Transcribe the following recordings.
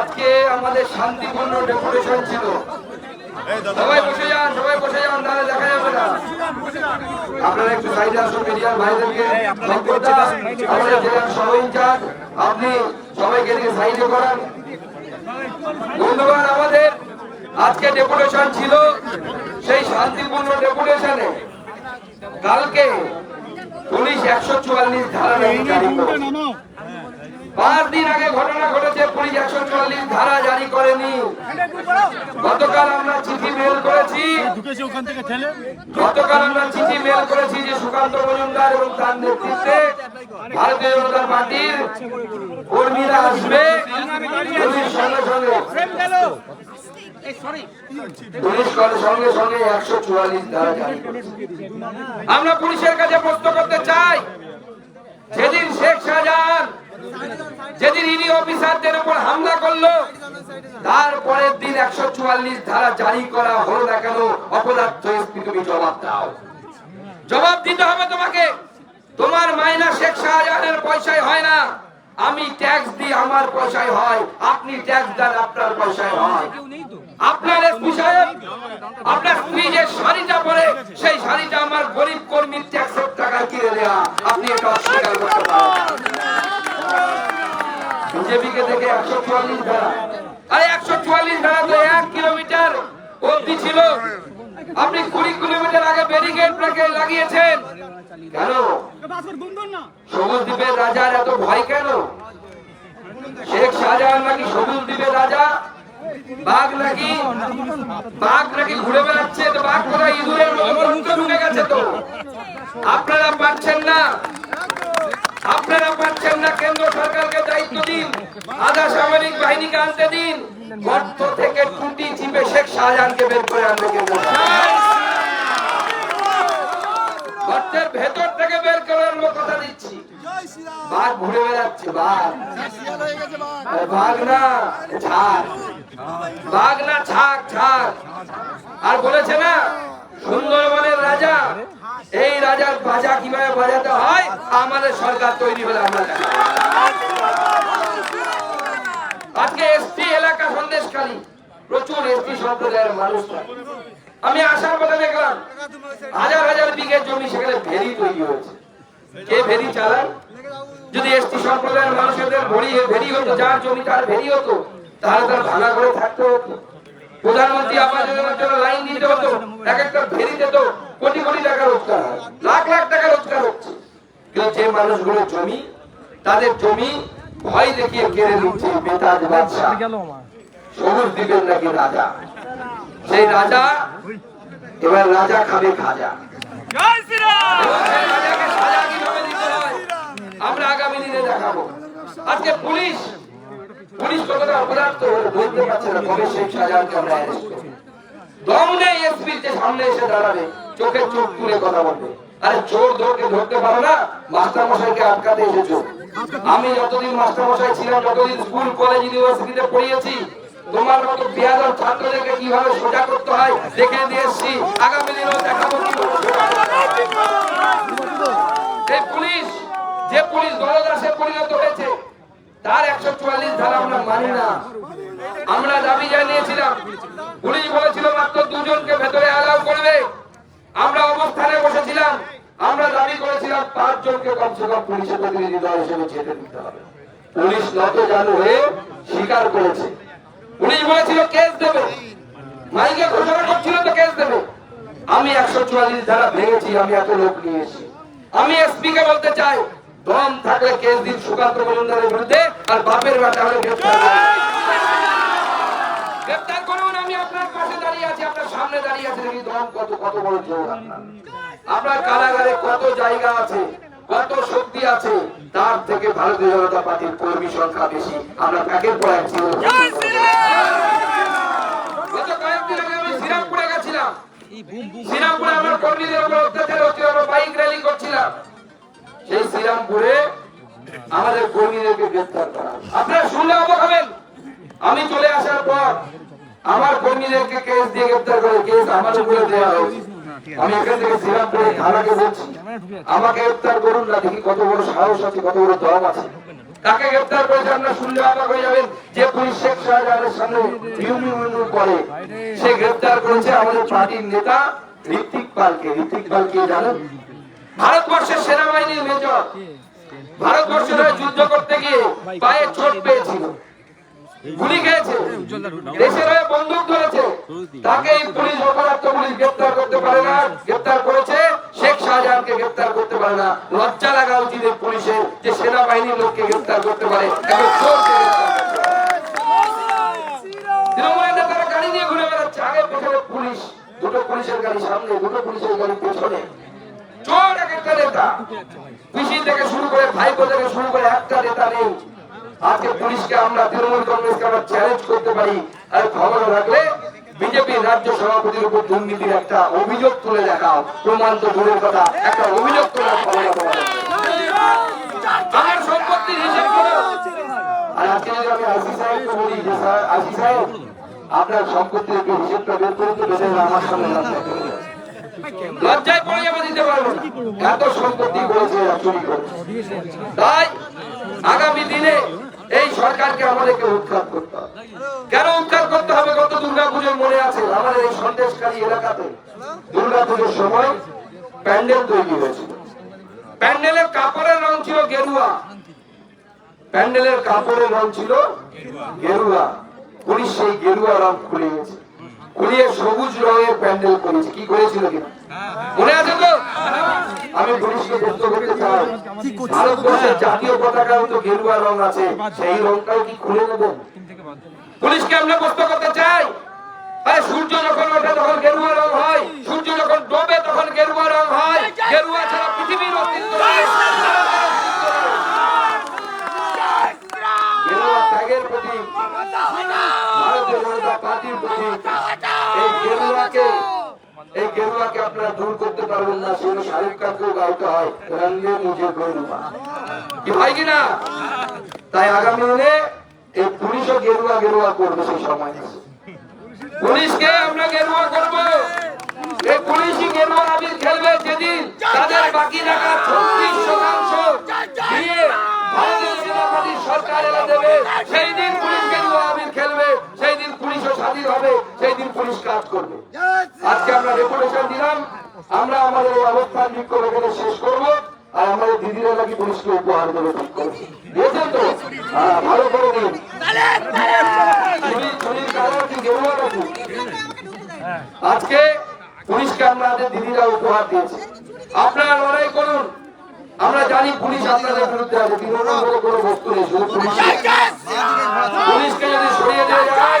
আজকে আমাদের শান্তিপূর্ণ ডেপুটেশন ছিল। সবাই বসে যান সবাই বসে যান তাহলে দেখা যাবে না। আপনারা একটু সাইডে আসুন মিডিয়ার ভাইদেরকে। আমাদের জেলার সহ ইনচার্জ আপনি সবাইকে এদিকে সাইডে করান। বন্ধুগণ আমাদের আজকে ডেপুটেশন ছিল সেই শান্তিপূর্ণ ডেপুটেশনে কালকে পুলিশ একশো চুয়াল্লিশ ধারা পাঁচ দিন আগে ঘটনা ঘটেছে, পুলিশ একশো চুয়াল্লিশ ধারা জারি করেনি। গতকাল আমরা চিঠি মেল করেছি। গতকাল আমরা চিঠি মেল করেছি যে সুকান্ত মজুমদার এবং তার নেতৃত্বে ভারতীয় জনতা পার্টির কর্মীরা আসবে। আমরা পুলিশের কাছে প্রশ্ন করতে চাই সেদিন শেখ শাহজাহান যেদিন ইডি অফিসারদের উপর হামলা করল, তারপরের দিন একশো চুয়াল্লিশ ধারা জারি করা হলো না কেন? অপদার্থ তুমি জবাব দাও। জবাব দিতে হবে তোমাকে। তোমার মাইনা শেখ শাহজাহানের পয়সায় হয় না। আমি ট্যাক্স দিই আমার পয়সায় হয়। আপনি ট্যাক্স দেন, আপনার পয়সায় হয়। আপনার সাহেব, আপনার স্ত্রী যে শাড়িটা পরে, সেই শাড়িটা আমার গরিব কর্মীর ট্যাক্সের টাকা কিনে দেওয়া আপনি এটা অস্বীকার করতে পারেন। বিজেপিকে দেখে একশো চুয়াল্লিশ আরে একশো চুয়াল্লিশ ধারা তো এক কিলোমিটার অব্দি ছিল। আপনি কুড়ি কিলোমিটার আগে ব্যারিকেড লাগিয়েছেন। কেন? সবুজ দ্বীপের রাজার এত ভয় কেন? শেখ শাহজাহান নাকি সবুজ দ্বীপের রাজা? বাঘ নাকি? বাঘ নাকি ঘুরে বেড়াচ্ছে? বাঘ কোথায়? ইঁদুরের ঢুকে গেছে তো। আপনারা পারছেন না। আপনারা পাচ্ছেন না কেন্দ্র সরকারকে দায়িত্ব দিন। আধা সামরিক বাহিনীকে আনতে দিন। গর্ত থেকে টুটি চিপে শেখ শাহজাহানকে বের করে আনবে কেন্দ্র গর্তের ভেতর থেকে বের করে আনব কথা দিচ্ছি। বাঘ ঘুরে বেড়াচ্ছে বাঘ। বাঘ। না বাঘ না ছাক ছাক আর বলেছে না সুন্দরবনের রাজা এই রাজার বাজা কীভাবে বাজাতে হয়? আমাদের সরকার তৈরি হলে আমরা। আজকে এসটি এলাকা সন্দেশখালী। প্রচুর এসটি সম্প্রদায়ের মানুষ আমি আসার পথে দেখলাম, হাজার হাজার বিঘে জমি সেখানে ভেরি তৈরি হয়েছে। কে ভেরি চালান যদি এসটি সম্প্রদায়ের মানুষের ভরি ভেরি হতো, যার জমি তার ভেরি হতো, তাহলে তার ভাঙা করে থাকতে হতো। প্রধানমন্ত্রী আবাস যোজনার জন্য লাইন দিতে হতো। এক একটা ভেরিতে তো কোটি কোটি টাকা রোজগার হয়। লাখ লাখ টাকা রোজগার হচ্ছে। কিন্তু যে মানুষগুলো জমি তাদের জমি ভয় দেখিয়ে কেড়ে নিচ্ছে বেতাজ বাদশাহ সবুজ দ্বীপের নাকি রাজা? সেই রাজা এবার রাজা খাবে খাজা। আমরা আগামী দিনে দেখাবো। আজকে পুলিশ পুলিশ কতটা অপরাধ বলতে পারছে না কবে শেখ শাহজাহানকে আমরা অ্যারেস্ট করি যে আমি যতদিন মাস্টার মশাই ছিলাম যতদিন স্কুল, কলেজ, ইউনিভার্সিটিতে পড়িয়েছি। তোমার মতো ছাত্রদেরকে কীভাবে সোজা করতে হয়, দেখে আগামী দেখাবো পুলিশ দলদাসে পরিণত হয়েছে, তার একশো চুয়াল্লিশ ধারা আমরা মানি না। আমরা দাবি জানিয়েছিলাম, পুলিশ বলেছিল দুজনকে ভেতরে অ্যালাউ করবে। আমরা অবস্থানে বসেছিলাম, আমরা দাবি করেছিলাম পাঁচ জনকে কমসে কম পুলিশের প্রতিনিধি দল হিসেবে যেতে দিতে হবে। পুলিশ নত জানু হয়ে স্বীকার করেছে। পুলিশ বলেছিল, কেস দেবে। মাইকে ঘোষণা করছিল তো কেস দেবে। আমি একশো চুয়াল্লিশ ধারা ভেঙেছি, আমি এত লোক নিয়ে এসেছি। আমি এসপি কে বলতে চাই, দম থাকলে কেস দিন সুকান্ত মজুমদারের বিরুদ্ধে, আর বাপের বাটা হলে গ্রেফতার করুন আমি আপনার পাশে দাঁড়িয়ে আছি আপনার সামনে দাঁড়িয়ে আছে দেখি দম কত কত বড় জোর। আপনার কারাগারে কত জায়গা আছে কত শক্তি আছে তার থেকে ভারতীয় জনতা পার্টির কর্মী সংখ্যা বেশি। আমরা তাকে পড়াচ্ছি গত কয়েকদিন আগে আমি শ্রীরামপুরে গেছিলাম। শ্রীরামপুরে আমার কর্মীদের উপর আমার কেস দিয়ে গ্রেফতার করে কেস আমার উপরে দেওয়া হয়েছে। আমি এখান থেকে শ্রীরামপুরে থানাকে বলছি, আমাকে গ্রেফতার করুন না, দেখি কত বড় সাহস আছে, কত বড় দম আছে। তাকে গ্রেপ্তার করেছে আপনারা শুনলে অবাক হয়ে যাবেন যে পুলিশ শেখ শাহজাহানের সামনে ইউ ইউ ইউ করে। সে গ্রেপ্তার করেছে আমাদের পার্টির নেতা ঋত্বিক পালকে। ঋত্বিক পাল কে জানেন? ভারতবর্ষের সেনাবাহিনীর মেজর। ভারতবর্ষের যুদ্ধ করতে গিয়ে পায়ে চোট পেয়েছিল। গুলি খেয়েছে। দেশের হয়ে বন্দুক ধরেছে। তাকে এই পুলিশ অপরাধ পুলিশ গ্রেপ্তার করতে পারে না। গ্রেপ্তার করেছে শেখ শাহজাহানকে গ্রেপ্তার করতে পারে না। লজ্জা লাগা উচিত পুলিশের যে সেনাবাহিনীর লোককে গ্রেপ্তার করতে পারে। পুলিশ, দুটো পুলিশের গাড়ি সামনে, দুটো পুলিশের গাড়ি পেছনে। থেকে শুরু করে ভাইপো থেকে শুরু করে একটা নেতা নেই। আজকে পুলিশকে আমরা তৃণমূল কংগ্রেসকে আমরা চ্যালেঞ্জ করতে পারি। আর ক্ষমতা রাখলে বিজেপি রাজ্য সভাপতির উপর দুর্নীতির একটা অভিযোগ তুলে দেখাও প্রমাণ তো দূরের কথা, একটা অভিযোগ তোলার ক্ষমতা করো। আপনার সম্পত্তির হিসেবটা বের করুন তো বেঁধে আমার সামনে লজ্জায় পড়ে যাবে। দিতে পারব এত সম্পত্তি করেছে তাই আগামী দিনে এই সরকারকে আমাদেরকে উৎখাত করতে হবে। কেন উৎখাত করতে হবে? গত দুর্গা পুজোর মনে আছে, আমাদের এই সন্দেশকারী এলাকাতে দুর্গা পুজোর সময় প্যান্ডেল তৈরি হয়েছিল প্যান্ডেলের কাপড়ের রং ছিল গেরুয়া। প্যান্ডেলের কাপড়ের রং ছিল গেরুয়া। পুলিশ সেই গেরুয়া রং খুলে গেছে। খুলিয়ে সবুজ রঙের প্যান্ডেল করেছে। কি করেছিল কি মনে আছে তো? আমি পুলিশকে ব্যক্ত করতে চাই। ভারতবর্ষের জাতীয় পতাকাও তো গেরুয়া রং আছে সেই রংটাও কি খুলে নেবেন পুলিশকে আমরা প্রশ্ন করতে চাই। সূর্য যখন ওঠে তখন গেরুয়া রং হয়। সূর্য যখন ডোবে তখন গেরুয়া রং হয়। গেরুয়া ছাড়া পৃথিবীর অস্তিত্ব গেরুয়া ত্যাগের প্রতি ভারতীয় জনতা পার্টির প্রতি এই গেরুয়াকে এই গেরুয়াকে আপনারা দূর করতে পারবেন না, সেজন্য শাহরুখ খানকেও গাইতে হয় রঙ্গে মুঝে গেরুয়া কি হয় কিনা তাই আগামী দিনে এই পুলিশও গেরুয়া গেরুয়া করবে সেই সময়। পুলিশকে আমরা গেরুয়া এই পুলিশই আবির খেলবে যেদিন তাদের বাকি রাখা শতাংশ দিয়ে ভারতীয় সরকার দেবে। সেই দিন পুলিশ গেরুয়া আবির খেলবে, সেই দিন পুলিশও স্বাধীন হবে, সেই দিন পুলিশ কাজ করবে। আমরা রেপুটেশন দিলাম আমরা আমাদের এই অবস্থান বিক্ষোভ এখানে শেষ করব আর আমাদের দিদিরা নাকি পুলিশকে উপহার দেবে দিয়েছেন তো? হ্যাঁ, ভালো করে দিন। আজকে পুলিশকে আমাদের দিদিরা উপহার দিয়েছে। আপনারা লড়াই করুন। আমরা জানি পুলিশ আপনাদের বিরুদ্ধে আছে। তৃণমূল কোনো বস্তু নেই শুধু পুলিশ পুলিশকে যদি সরিয়ে দেওয়া যায়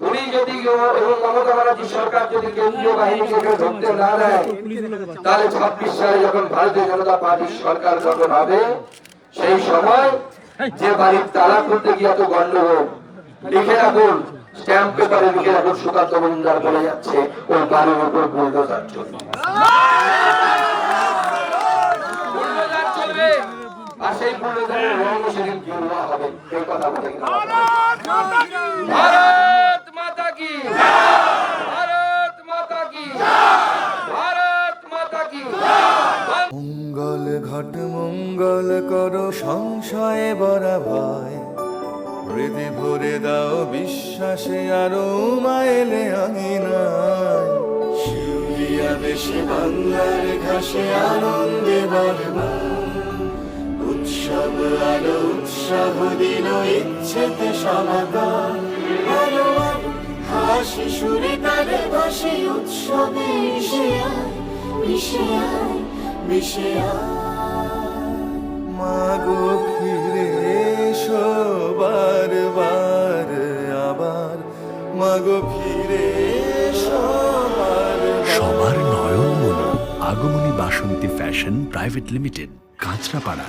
পুলিশ যদি এবং মমতা ব্যানার্জি সরকার যদি কেন্দ্রীয় বাহিনীকে ধরতে না দেয় তাহলে ছাব্বিশ সালে যখন ভারতীয় জনতা পার্টির সরকার গঠন হবে সেই সময় যে বাড়ির তালা খুলতে গিয়ে এত গন্ডগোল লিখে রাখুন স্ট্যাম্প পেপারে লিখে রাখুন সুকান্ত মজুমদার বলে যাচ্ছে ওই বাড়ির উপর বুলডোজার চলবে। আর সেই বুলডোজারের রং সেদিন গেরুয়া হবে এই কথা বলে গেলাম। ভারত মাতা কি ভারত মাতা কি ভারত মাতা কি মঙ্গল ঘট মঙ্গল কর, সংশয়ে বরা ভয় হৃদে ভরে দাও, বিশ্বাসে আরও মাইলে আঙিনায় শিউলিয়া দেশে, বাংলার ঘাসে আনন্দে বরবা উৎসব আলো, উৎসাহ দিল, ইচ্ছেতে সমাগম হাসি সুরে তালে বসে উৎসবে মিশে আয় মিশে আয় মিশে মাগো ফিরে এসো বারবার আবার। মাগো ফিরে এসো সবার নয়ন মন Agomoni Basanti fashion private limited Kanchrapara.